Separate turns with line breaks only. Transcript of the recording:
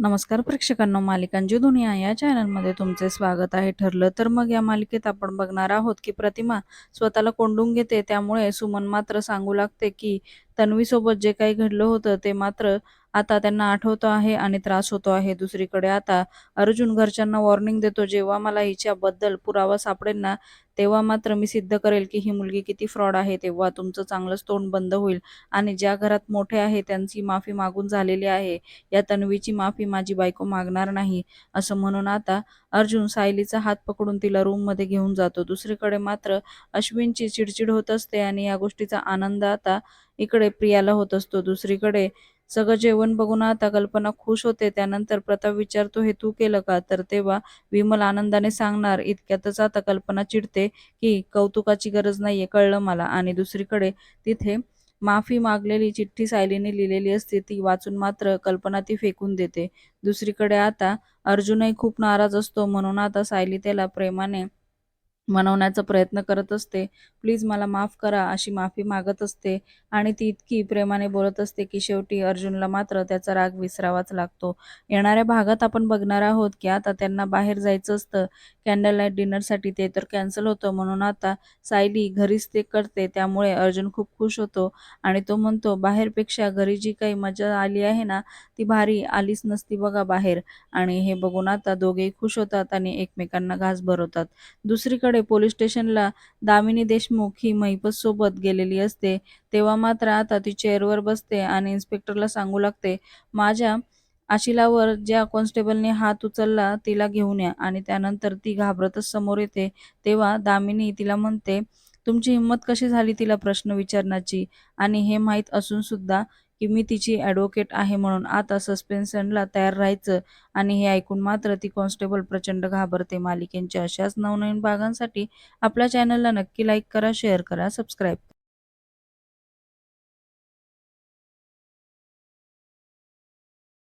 नमस्कार प्रेक्षकांनो मालिकांची दुनिया या चॅनलमध्ये तुमचे स्वागत आहे. ठरलं तर मग या मालिकेत आपण बघणार आहोत की प्रतिमा स्वतःला कोंडून घेते. त्यामुळे सुमन मात्र सांगू लागते की तन्वीसोबत जे काही घडलं होतं ते मात्र आता त्यांना आठवतो आहे आणि त्रास होतो आहे दुसरीकडे. आता अर्जुन घरच्यांना वॉर्निंग देतो जेव्हा मला हिच्याबद्दल पुरावा सापडेल ना तेव्हा मात्र मी सिद्ध करेल की ही मुलगी किती फ्रॉड आहे तेव्हा तुमचं चांगलंच तोंड बंद होईल. आणि ज्या घरात मोठे आहे त्यांची माफी मागून झालेली आहे. या तन्वीची माफी माझी बायको मागणार नाही असं म्हणून आता अर्जुन सायलीचा हात पकडून तिला रूममध्ये घेऊन जातो. दुसरीकडे मात्र अश्विनची चिडचिड होत असते आणि या गोष्टीचा आनंद आता इकडे प्रियाला होत असतो. दुसरीकडे सगळं जेवण बघून आता कल्पना खुश होते. त्यानंतर प्रताप विचारतो हे तू केलं का? तर तेव्हा विमल आनंदाने सांगणार इतक्यातच आता कल्पना चिडते की कौतुकाची गरज नाहीये कळलं मला. आणि दुसरीकडे तिथे माफी मागलेली चिठ्ठी सायलीने लिहिलेली असते ती वाचून मात्र कल्पना ती फेकून देते. दुसरीकडे आता अर्जुनही खूप नाराज असतो म्हणून आता सायली त्याला प्रेमाने मनवण्याचा प्रयत्न करत असते. प्लीज मला माफ करा अशी माफी मागत असते आणि ती इतकी प्रेमाने बोलत असते की शेवटी अर्जुनला मात्र त्याचा राग विसरावाच लागतो. येणाऱ्या भागात आपण बघणार आहोत की आता त्यांना बाहेर जायचं असतं. कॅन्डल लाइट डिनरसाठी ते तर कॅन्सल होतं. म्हणून आता सायली घरीच ते करते. त्यामुळे अर्जुन खूप खुश होतो आणि तो म्हणतो बाहेरपेक्षा घरी जी काही मजा आली आहे ना ती भारी आलीच नसती बघा बाहेर. आणि हे बघून आता दोघेही खुश होतात आणि एकमेकांना घास भरवतात. दुसरीकडे पोलीस स्टेशनला दामिनी देशमुख ही महिपत सोबत गेलेली असते. तेव्हा मात्र आता ती चेअरवर बसते आणि इन्स्पेक्टरला सांगू लागते माझ्या आशिलावर ज्या कॉन्स्टेबलने हात उचलला तिला घेऊन या आणि त्यानंतर ती घाबरतच समोर येते. तेव्हा दामिनी तिला म्हणते तुमची हिंमत कशी झाली तिला प्रश्न विचारण्याची? आणि हे माहीत असून सुद्धा की मी तिची ॲडव्होकेट आहे म्हणून आता सस्पेन्शनला तयार राहायचं आणि हे ऐकून मात्र ती कॉन्स्टेबल प्रचंड घाबरते. मालिकेंच्या अशाच नवनवीन भागांसाठी आपल्या चॅनलला नक्की लाईक करा शेअर करा सबस्क्राईब